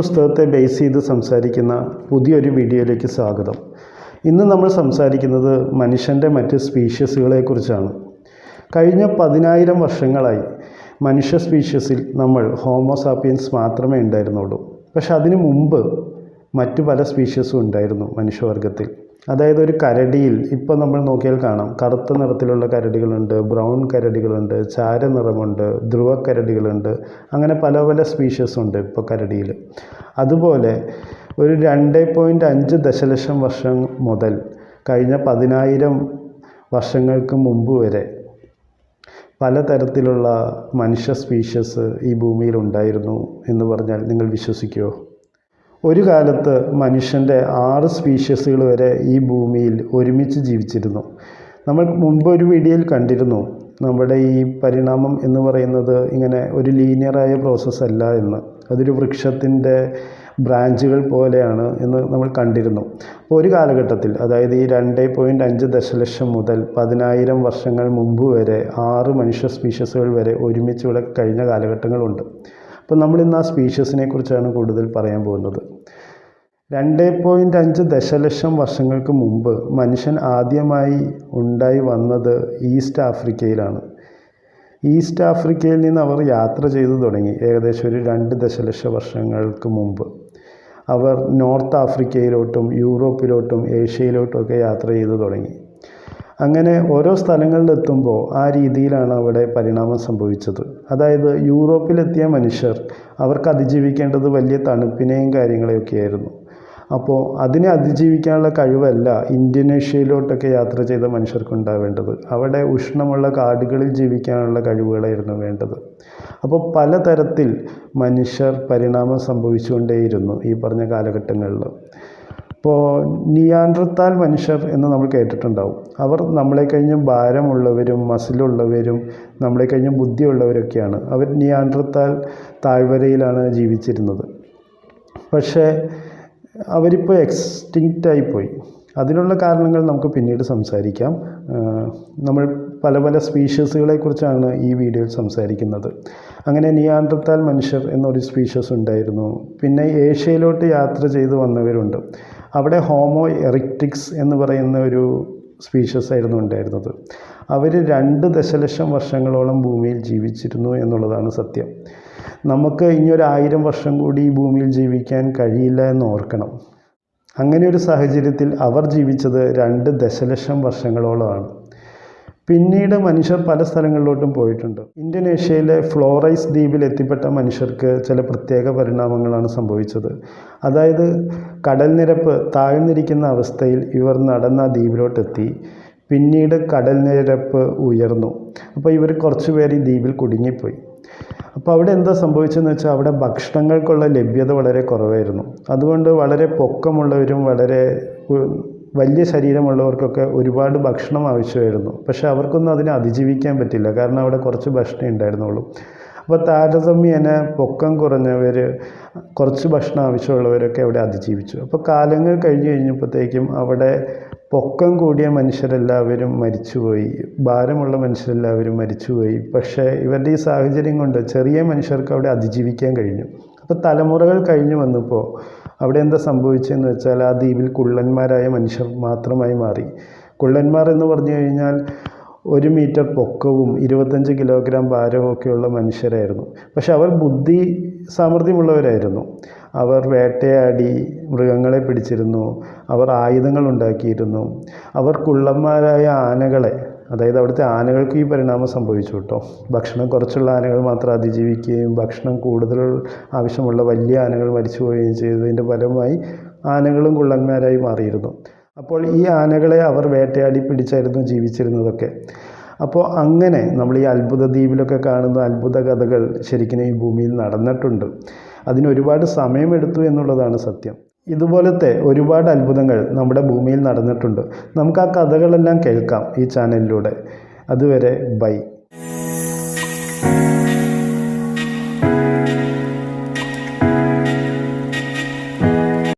പുസ്തകത്തെ ബേസ് ചെയ്ത് സംസാരിക്കുന്ന പുതിയൊരു വീഡിയോയിലേക്ക് സ്വാഗതം. ഇന്ന് നമ്മൾ സംസാരിക്കുന്നത് മനുഷ്യന്റെ മറ്റ് സ്പീഷ്യസുകളെക്കുറിച്ചാണ് കഴിഞ്ഞ പതിനായിരം വർഷങ്ങളായി മനുഷ്യ സ്പീഷ്യസിൽ നമ്മൾ ഹോമോസാപ്പിയൻസ് മാത്രമേ ഉണ്ടായിരുന്നുള്ളൂ. പക്ഷെ അതിനു മുമ്പ് മറ്റു പല സ്പീഷ്യസും ഉണ്ടായിരുന്നു മനുഷ്യവർഗത്തിൽ. അതായത് ഒരു കരടിയിൽ ഇപ്പോൾ നമ്മൾ നോക്കിയാൽ കാണാം കറുത്ത നിറത്തിലുള്ള കരടികളുണ്ട് ബ്രൗൺ കരടികളുണ്ട് ചാരനിറമുണ്ട് ധ്രുവ കരടികളുണ്ട് അങ്ങനെ പല പല സ്പീഷ്യസ് ഉണ്ട് ഇപ്പോൾ കരടിയിൽ. അതുപോലെ ഒരു രണ്ട് പോയിന്റ് അഞ്ച് ദശലക്ഷം വർഷം മുതൽ കഴിഞ്ഞ പതിനായിരം വർഷങ്ങൾക്ക് മുമ്പ് വരെ പലതരത്തിലുള്ള മനുഷ്യ സ്പീഷ്യസ് ഈ ഭൂമിയിൽ ഉണ്ടായിരുന്നു എന്ന് പറഞ്ഞാൽ നിങ്ങൾ വിശ്വസിക്കുമോ ഒരു കാലത്ത് മനുഷ്യന്റെ ആറ് സ്പീഷ്യസുകൾ വരെ ഈ ഭൂമിയിൽ ഒരുമിച്ച് ജീവിച്ചിരുന്നു. നമ്മൾ മുൻപ് ഒരു വീഡിയോയിൽ കണ്ടിരുന്നു നമ്മുടെ ഈ പരിണാമം എന്ന് പറയുന്നത് ഇങ്ങനെ ഒരു ലീനിയറായ പ്രോസസ്സ് അല്ല എന്ന്. അതൊരു വൃക്ഷത്തിന്റെ ബ്രാഞ്ചുകൾ പോലെയാണ് എന്ന് നമ്മൾ കണ്ടിരുന്നു. അപ്പോൾ ഒരു കാലഘട്ടത്തിൽ അതായത് ഈ രണ്ട് പോയിന്റ് അഞ്ച് ദശലക്ഷം മുതൽ പതിനായിരം വർഷങ്ങൾ മുമ്പ് വരെ ആറ് മനുഷ്യ സ്പീഷ്യസുകൾ വരെ ഒരുമിച്ച് കഴിഞ്ഞ കാലഘട്ടങ്ങളുണ്ട്. നമ്മൾ ഇന്ന് ആ സ്പീഷ്യസിനെ കുറിച്ചാണ് കൂടുതൽ പറയാൻ പോകുന്നത്. രണ്ട് പോയിന്റ് അഞ്ച് ദശലക്ഷം വർഷങ്ങൾക്ക് മുമ്പ് മനുഷ്യൻ ആദ്യമായി ഉണ്ടായി വന്നത് ഈസ്റ്റ് ആഫ്രിക്കയിലാണ്. ഈസ്റ്റ് ആഫ്രിക്കയിൽ നിന്ന് അവർ യാത്ര ചെയ്തു തുടങ്ങി ഏകദേശം ഒരു രണ്ട് ദശലക്ഷ വർഷങ്ങൾക്ക് മുമ്പ്. അവർ നോർത്ത് ആഫ്രിക്കയിലോട്ടും യൂറോപ്പിലോട്ടും ഏഷ്യയിലോട്ടും ഒക്കെ യാത്ര ചെയ്തു തുടങ്ങി. അങ്ങനെ ഓരോ സ്ഥലങ്ങളിലെത്തുമ്പോൾ ആ രീതിയിലാണ് അവിടെ പരിണാമം സംഭവിച്ചത്. അതായത് യൂറോപ്പിലെത്തിയ മനുഷ്യർ അവർക്ക് അതിജീവിക്കേണ്ടത് വലിയ തണുപ്പിനെയും കാര്യങ്ങളെയൊക്കെ ആയിരുന്നു അപ്പോൾ അതിനെ അതിജീവിക്കാനുള്ള കഴിവല്ല ഇന്തോനേഷ്യയിലോട്ടൊക്കെ യാത്ര ചെയ്ത മനുഷ്യർക്ക് ഉണ്ടാവേണ്ടത് അവിടെ ഉഷ്ണമുള്ള കാടുകളിൽ ജീവിക്കാനുള്ള കഴിവുകളായിരുന്നു വേണ്ടത്. അപ്പോൾ പലതരത്തിൽ മനുഷ്യർ പരിണാമം സംഭവിച്ചുകൊണ്ടേയിരുന്നു ഈ പറഞ്ഞ കാലഘട്ടങ്ങളിൽ. ഇപ്പോൾ നിയാൻഡർത്താൽ മനുഷ്യർ എന്ന് നമ്മൾ കേട്ടിട്ടുണ്ടാവും. അവർ നമ്മളെ കഴിഞ്ഞും ഭാരമുള്ളവരും മസിലുള്ളവരും നമ്മളെ കഴിഞ്ഞും ബുദ്ധിയുള്ളവരൊക്കെയാണ്. അവർ നിയാൻഡർത്താൽ താഴ്വരയിലാണ് ജീവിച്ചിരുന്നത്. പക്ഷേ അവരിപ്പോൾ എക്സ്റ്റിങ്ക്റ്റ് ആയിപ്പോയി അതിനുള്ള കാരണങ്ങൾ നമുക്ക് പിന്നീട് സംസാരിക്കാം. നമ്മൾ പല പല സ്പീഷീസുകളെക്കുറിച്ചാണ് ഈ വീഡിയോയിൽ സംസാരിക്കുന്നത്. അങ്ങനെ നിയാണ്ടർത്താൽ മനുഷ്യർ എന്നൊരു സ്പീഷീസ് ഉണ്ടായിരുന്നു. പിന്നെ ഏഷ്യയിലോട്ട് യാത്ര ചെയ്തു വന്നവരുണ്ട്. അവിടെ ഹോമോ എറിക്ടിക്സ് എന്ന് പറയുന്ന ഒരു സ്പീഷീസ് ആയിരുന്നു ഉണ്ടായിരുന്നത്. അവർ രണ്ട് ദശലക്ഷം വർഷങ്ങളോളം ഭൂമിയിൽ ജീവിച്ചിരുന്നു എന്നുള്ളതാണ് സത്യം. നമുക്ക് ഇനി ഒരു ആയിരം വർഷം കൂടി ഈ ഭൂമിയിൽ ജീവിക്കാൻ കഴിയില്ല എന്ന് ഓർക്കണം. അങ്ങനെ ഒരു സാഹചര്യത്തിൽ അവർ ജീവിച്ചത് രണ്ട് ദശലക്ഷം വർഷങ്ങളോളമാണ്. പിന്നീട് മനുഷ്യർ പല സ്ഥലങ്ങളിലോട്ടും പോയിട്ടുണ്ട്. ഇന്തോനേഷ്യയിലെ ഫ്ലോറൈസ് ദ്വീപിൽ എത്തിപ്പെട്ട മനുഷ്യർക്ക് ചില പ്രത്യേക പരിണാമങ്ങളാണ് സംഭവിച്ചത്. അതായത് കടൽ നിരപ്പ് താഴ്ന്നിരിക്കുന്ന അവസ്ഥയിൽ ഇവർ നടന്ന ദ്വീപിലോട്ടെത്തി. പിന്നീട് കടൽ നിരപ്പ് ഉയർന്നു. അപ്പോൾ ഇവർ കുറച്ച് പേര് ഈ ദ്വീപിൽ കുടുങ്ങിപ്പോയി. അപ്പോൾ അവിടെ എന്താ സംഭവിച്ചതെന്ന് വെച്ചാൽ അവിടെ ഭക്ഷണങ്ങൾക്കുള്ള ലഭ്യത വളരെ കുറവായിരുന്നു. അതുകൊണ്ട് വളരെ പൊക്കമുള്ളവരും വളരെ വലിയ ശരീരമുള്ളവർക്കൊക്കെ ഒരുപാട് ഭക്ഷണം ആവശ്യമായിരുന്നു. പക്ഷെ അവർക്കൊന്നും അതിനെ അതിജീവിക്കാൻ പറ്റില്ല. കാരണം അവിടെ കുറച്ച് ഭക്ഷണം ഉണ്ടായിരുന്നുള്ളൂ. അപ്പോൾ താരതമ്യേന പൊക്കം കുറഞ്ഞവർ കുറച്ച് ഭക്ഷണം ആവശ്യമുള്ളവരൊക്കെ അവിടെ അതിജീവിച്ചു. അപ്പോൾ കാലങ്ങൾ കഴിഞ്ഞ് കഴിഞ്ഞപ്പോഴത്തേക്കും അവിടെ പൊക്കം കൂടിയ മനുഷ്യരെല്ലാവരും മരിച്ചുപോയി. ഭാരമുള്ള മനുഷ്യരെല്ലാവരും മരിച്ചുപോയി. പക്ഷേ ഇവരുടെ ഈ സാഹചര്യം കൊണ്ട് ചെറിയ മനുഷ്യർക്ക് അവിടെ അതിജീവിക്കാൻ കഴിഞ്ഞു. അപ്പോൾ തലമുറകൾ കഴിഞ്ഞു വന്നപ്പോൾ അവിടെ എന്താ സംഭവിച്ചതെന്ന് വെച്ചാൽ ആ ദ്വീപിൽ കുള്ളന്മാരായ മനുഷ്യർ മാത്രമായി മാറി. കുള്ളന്മാർ എന്ന് പറഞ്ഞു കഴിഞ്ഞാൽ ഒരു മീറ്റർ പൊക്കവും ഇരുപത്തഞ്ച് കിലോഗ്രാം ഭാരമൊക്കെയുള്ള മനുഷ്യരായിരുന്നു. പക്ഷെ അവർ ബുദ്ധി സാമർഥ്യമുള്ളവരായിരുന്നു. അവർ വേട്ടയാടി മൃഗങ്ങളെ പിടിച്ചിരുന്നു. അവർ ആയുധങ്ങൾ ഉണ്ടാക്കിയിരുന്നു. അവർ കുള്ളന്മാരായ ആനകളെ അതായത് അവിടുത്തെ ആനകൾക്ക് ഈ പരിണാമം സംഭവിച്ചു കേട്ടോ. ഭക്ഷണം കുറച്ചുള്ള ആനകൾ മാത്രം അതിജീവിക്കുകയും ഭക്ഷണം കൂടുതൽ ആവശ്യമുള്ള വലിയ ആനകൾ മരിച്ചു പോവുകയും ചെയ്തതിന്റെ ഫലമായി ആനകളും കുള്ളന്മാരായി മാറിയിരുന്നു. അപ്പോൾ ഈ ആനകളെ അവർ വേട്ടയാടി പിടിച്ചായിരുന്നു ജീവിച്ചിരുന്നതൊക്കെ. അപ്പോൾ അങ്ങനെ നമ്മൾ ഈ അത്ഭുത ദ്വീപിലൊക്കെ കാണുന്ന അത്ഭുത കഥകൾ ശരിക്കും ഈ ഭൂമിയിൽ നടന്നിട്ടുണ്ട്. അതിനൊരുപാട് സമയമെടുത്തു എന്നുള്ളതാണ് സത്യം. ഇതുപോലത്തെ ഒരുപാട് അത്ഭുതങ്ങൾ നമ്മുടെ ഭൂമിയിൽ നടന്നിട്ടുണ്ട്. നമുക്ക് ആ കഥകളെല്ലാം കേൾക്കാം ഈ ചാനലിലൂടെ. അതുവരെ ബൈ.